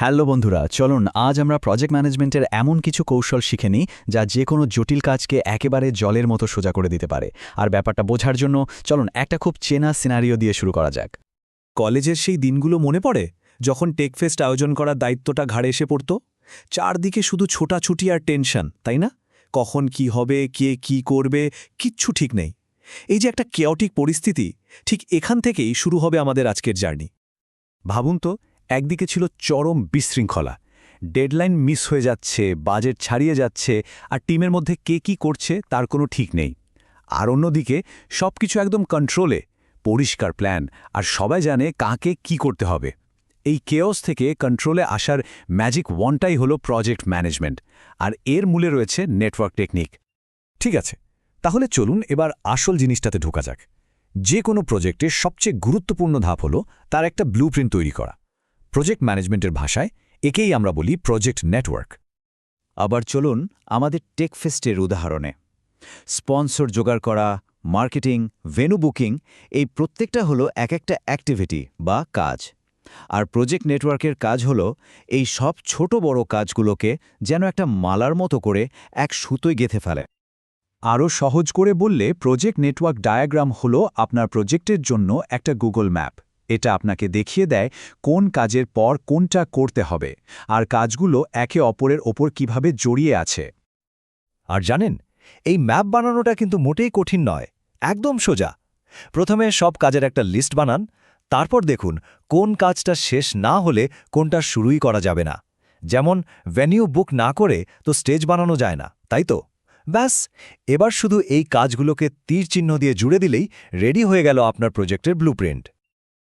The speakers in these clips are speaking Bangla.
হ্যালো বন্ধুরা, চলুন আজ আমরা প্রজেক্ট ম্যানেজমেন্টের এমন কিছু কৌশল শিখে নিই যা যে কোনো জটিল কাজকে একেবারে জলের মতো সোজা করে দিতে পারে। আর ব্যাপারটা বোঝার জন্য চলুন একটা খুব চেনা সিনারিও দিয়ে শুরু করা যাক। কলেজের সেই দিনগুলো মনে পড়ে, যখন টেকফেস্ট আয়োজন করার দায়িত্বটা ঘাড়ে এসে পড়ত? চারদিকে শুধু ছোটাছুটি আর টেনশন তাই না? কখন কি হবে, কে কি করবে, কিচ্ছু ঠিক নেই। এই যে একটা কেয়টিক পরিস্থিতি, ঠিক এখান থেকেই শুরু হবে আমাদের আজকের জার্নি। ভাবুন তো একদিকে ছিল চরম বিশৃঙ্খলা। ডেডলাইন মিস হয়ে যাচ্ছে, বাজেট ছাড়িয়ে যাচ্ছে, আর টিমের মধ্যে কে কি করছে তার কোনো ঠিক নেই। আর অন্যদিকে সবকিছু একদম কন্ট্রোলে পরিষ্কার প্ল্যান আর সবাই জানে কাকে কি করতে হবে। এই কেওস থেকে কন্ট্রোলে আসার ম্যাজিক ওয়ানটাই হলো প্রজেক্ট ম্যানেজমেন্ট আর এর মূলে রয়েছে নেটওয়ার্ক টেকনিক ঠিক আছে, তাহলে চলুন এবার আসল জিনিসটাতে ঢোকা যাক। যে কোনো প্রজেক্টের সবচেয়ে গুরুত্বপূর্ণ ধাপ হলো তার একটা ব্লুপ্রিন্ট তৈরি করা। প্রজেক্ট ম্যানেজমেন্টের ভাষায় একেই আমরা বলি প্রজেক্ট নেটওয়ার্ক আবার চলুন আমাদের টেকফেস্টের উদাহরণে। স্পন্সর জোগাড় করা মার্কেটিং ভেনু বুকিং এই প্রত্যেকটা হলো এক একটা অ্যাক্টিভিটি বা কাজ। আর প্রজেক্ট নেটওয়ার্কের কাজ হলো এই সব ছোট বড় কাজগুলোকে যেন একটা মালার মতো করে এক সুতোয় গেথে ফেলে। আরও সহজ করে বললে প্রজেক্ট নেটওয়ার্ক ডায়াগ্রাম হলো আপনার প্রজেক্টের জন্য একটা গুগল ম্যাপ এটা আপনাকে দেখিয়ে দেয় কোন কাজের পর কোনটা করতে হবে আর কাজগুলো একে অপরের ওপর কীভাবে জড়িয়ে আছে। আর জানেন, এই ম্যাপ বানানোটা কিন্তু মোটেই কঠিন নয়, একদম সোজা। প্রথমে সব কাজের একটা লিস্ট বানান, তারপর দেখুন কোন কাজটা শেষ না হলে কোনটা শুরুই করা যাবে না। যেমন, ভেনিউ বুক না করে তো স্টেজ বানানো যায় না, তাই তো? ব্যাস, এবার শুধু এই কাজগুলোকে তীর চিহ্ন দিয়ে জুড়ে দিলেই রেডি হয়ে গেল আপনার প্রজেক্টের ব্লুপ্রিন্ট।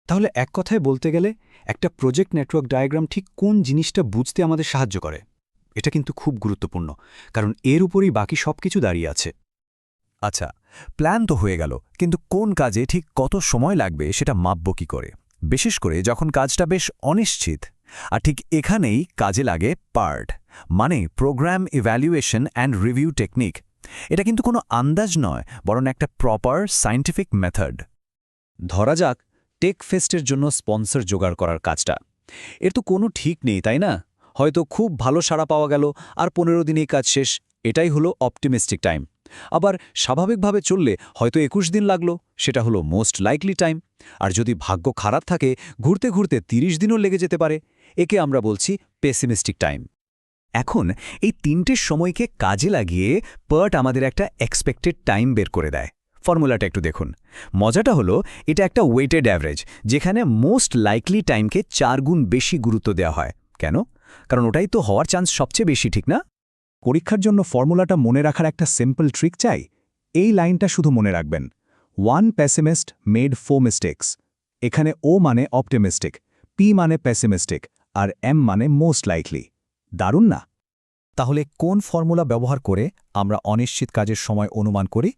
তাহলে এক কথায় বলতে গেলে একটা প্রজেক্ট নেটওয়ার্ক ডায়াগ্রাম ঠিক কোন জিনিসটা বুঝতে আমাদের সাহায্য করে? এটা কিন্তু খুব গুরুত্বপূর্ণ, কারণ এর উপরই বাকি সব কিছু দাঁড়িয়ে আছে। আচ্ছা প্ল্যান তো হয়ে গেল, কিন্তু কোন কাজে ঠিক কত সময় লাগবে সেটা মাপব কি করে? বিশেষ করে যখন কাজটা বেশ অনিশ্চিত, আর ঠিক এখানেই কাজে লাগে পার্ট মানে programme evaluation and review technique. এটা কিন্তু কোনো আন্দাজ নয়, বরং একটা প্রপার সায়েন্টিফিক মেথড। ধরা যাক টেক ফেস্টের জন্য স্পন্সর জোগাড় করার কাজটা। এর তো কোনো ঠিক নেই, তাই না? হয়তো খুব ভালো সাড়া পাওয়া গেল আর পনেরো দিনেই কাজ শেষ। এটাই হলো অপটিমিস্টিক টাইম। আবার স্বাভাবিকভাবে চললে হয়তো একুশ দিন লাগল, সেটা হলো মোস্ট লাইকলি টাইম। আর যদি ভাগ্য খারাপ থাকে, ঘুরতে ঘুরতে ৩০ দিনও লেগে যেতে পারে। একে আমরা বলছি পেসিমিস্টিক টাইম। এখন এই তিনটের সময়কে কাজে লাগিয়ে পার্ট আমাদের একটা এক্সপেক্টেড টাইম বের করে দেয়। ফর্মুলাটা একটু দেখুন। মজাটা হলো, এটা একটা ওয়েটেড অ্যাভারেজ যেখানে মোস্ট লাইকলি টাইমকে চার গুণ বেশি গুরুত্ব দেওয়া হয়। কেন? কারণ ওটাই তো হওয়ার চান্স সবচেয়ে বেশি, ঠিক না? পরীক্ষার জন্য ফর্মুলাটা মনে রাখার একটা সিম্পল ট্রিক চাই। এই লাইনটা শুধু মনে রাখবেন। One pessimist made four mistakes এখানে ও মানে অপটিমিস্টিক পি মানে প্যাসিমিস্টিক আর এম মানে মোস্ট লাইকলি দারুণ না? তাহলে কোন ফর্মুলা ব্যবহার করে আমরা অনিশ্চিত কাজের সময় অনুমান করি?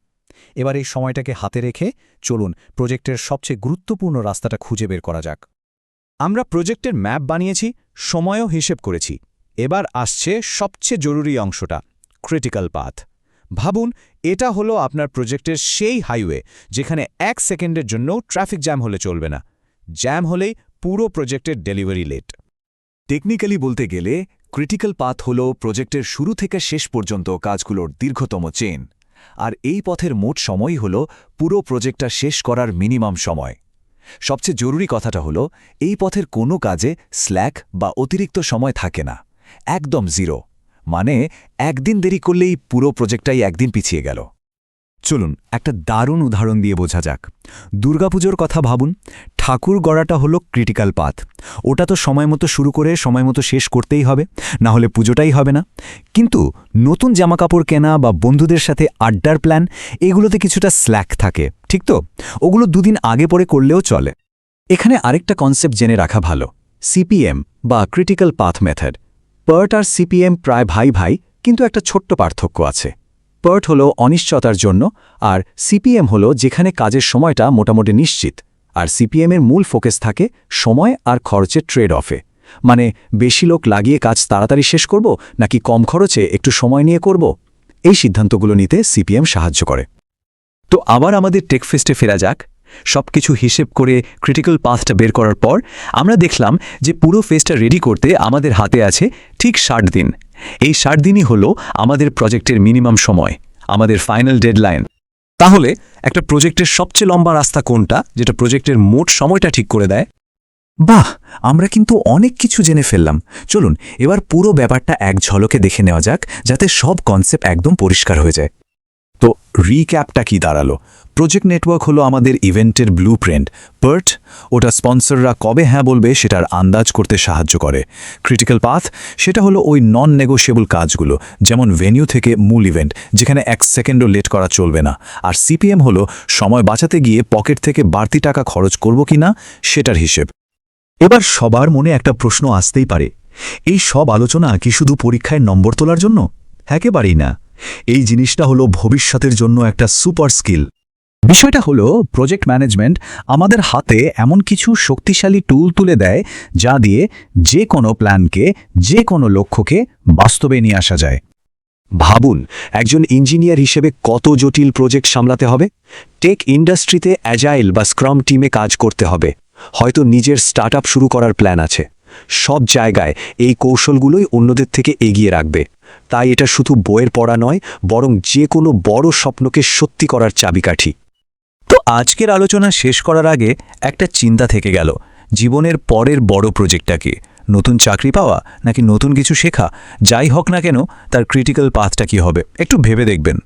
এবার এই সময়টাকে হাতে রেখে চলুন প্রজেক্টের সবচেয়ে গুরুত্বপূর্ণ রাস্তাটা খুঁজে বের করা যাক। আমরা প্রজেক্টের ম্যাপ বানিয়েছি, সময়ও হিসেব করেছি। এবার আসছে সবচেয়ে জরুরি অংশটা, ক্রিটিক্যাল পাথ। ভাবুন, এটা হলো আপনার প্রজেক্টের সেই হাইওয়ে যেখানে এক সেকেন্ডের জন্য ট্রাফিক জ্যাম হলে চলবে না। জ্যাম হলেই পুরো প্রজেক্টের ডেলিভারি লেট। টেকনিক্যালি বলতে গেলে, ক্রিটিক্যাল পাথ হল প্রজেক্টের শুরু থেকে শেষ পর্যন্ত কাজগুলোর দীর্ঘতম চেন আর এই পথের মোট সময়ই হল পুরো প্রজেক্টটা শেষ করার মিনিমাম সময়। সবচেয়ে জরুরি কথাটা হলো, এই পথের কোনো কাজে স্ল্যাক বা অতিরিক্ত সময় থাকে না, একদম জিরো। মানে একদিন দেরি করলেই পুরো প্রজেক্টটাই একদিন পিছিয়ে গেল। চলুন, একটা দারুণ উদাহরণ দিয়ে বোঝা যাক। দুর্গাপুজোর কথা ভাবুন, ঠাকুর গড়াটা হলো ক্রিটিক্যাল পাথ। ওটা তো সময় মতো শুরু করে, সময় মতো শেষ করতেই হবে, না হলে পুজোটাই হবে না। কিন্তু নতুন জামাকাপড় কেনা বা বন্ধুদের সাথে আড্ডার প্ল্যান, এগুলোতে কিছুটা স্ল্যাক থাকে, ঠিক তো? ওগুলো দুদিন আগে পরে করলেও চলে। এখানে আরেকটা কনসেপ্ট জেনে রাখা ভালো সিপিএম বা ক্রিটিক্যাল পাথ মেথড পার্ট আর সিপিএম প্রায় ভাই ভাই কিন্তু একটা ছোট্ট পার্থক্য আছে। পার্ট হল অনিশ্চয়তার জন্য, আর সিপিএম হল যেখানে কাজের সময়টা মোটামুটি নিশ্চিত, আর সিপিএমের মূল ফোকাস থাকে সময় আর খরচের ট্রেড অফে মানে বেশি লোক লাগিয়ে কাজ তাড়াতাড়ি শেষ করব, নাকি কম খরচে একটু সময় নিয়ে করব? এই সিদ্ধান্তগুলো নিতে সিপিএম সাহায্য করে। তো আবার আমাদের টেকফেস্টে ফেরা যাক। সব কিছু হিসেব করে ক্রিটিক্যাল পাথটা বের করার পর আমরা দেখলাম যে পুরো ফেজটা রেডি করতে আমাদের হাতে আছে ঠিক ষাট দিন। এই ষাট দিনই হল আমাদের প্রজেক্টের মিনিমাম সময়, আমাদের ফাইনাল ডেডলাইন। তাহলে একটা প্রজেক্টের সবচেয়ে লম্বা রাস্তা কোনটা, যেটা প্রজেক্টের মোট সময়টা ঠিক করে দেয়? বাহ! আমরা কিন্তু অনেক কিছু জেনে ফেললাম। চলুন, এবার পুরো ব্যাপারটা এক ঝলকে দেখে নেওয়া যাক, যাতে সব কনসেপ্ট একদম পরিষ্কার হয়ে যায়। তো রিক্যাপটা কি দাঁড়াল? প্রজেক্ট নেটওয়ার্ক হলো আমাদের ইভেন্টের ব্লু প্রিন্ট পার্ট ওটা স্পন্সররা কবে হ্যাঁ বলবে সেটার আন্দাজ করতে সাহায্য করে। ক্রিটিক্যাল পাথ সেটা হলো ওই নন নেগোশিয়েবল কাজগুলো, যেমন ভেন্যু থেকে মূল ইভেন্ট যেখানে এক সেকেন্ডও লেট করা চলবে না। আর সিপিএম হলো, সময় বাঁচাতে গিয়ে পকেট থেকে বাড়তি টাকা খরচ করব কিনা সেটার হিসেব। এবার সবার মনে একটা প্রশ্ন আসতেই পারে। এই সব আলোচনা কি শুধু পরীক্ষায় নম্বর তোলার জন্য? একেবারেই না। এই জিনিসটা হলো ভবিষ্যতের জন্য একটা সুপার স্কিল। বিষয়টা হলো, প্রজেক্ট ম্যানেজমেন্ট আমাদের হাতে এমন কিছু শক্তিশালী টুল তুলে দেয়, যা দিয়ে যে কোনো প্ল্যানকে, যে কোনো লক্ষ্যকে বাস্তবে নিয়ে আসা যায়। ভাবুন, একজন ইঞ্জিনিয়ার হিসেবে কত জটিল প্রজেক্ট সামলাতে হবে? টেক ইন্ডাস্ট্রিতে অ্যাজাইল বা স্ক্রাম টিমে কাজ করতে হবে। হয়তো নিজের স্টার্টআপ শুরু করার প্ল্যান আছে। সব জায়গায় এই কৌশলগুলোই অন্যদের থেকে এগিয়ে রাখবে। তাই এটা শুধু বইয়ের পড়া নয়, বরং যে কোনো বড় স্বপ্নকে সত্যি করার চাবিকাঠি। তো আজকের আলোচনা শেষ করার আগে একটা চিন্তা থেকে গেল, জীবনের পরের বড় প্রজেক্টটা কি নতুন চাকরি পাওয়া নাকি নতুন কিছু শেখা, যাই হোক না কেন, তার ক্রিটিক্যাল পাথটা কি হবে, একটু ভেবে দেখবেন।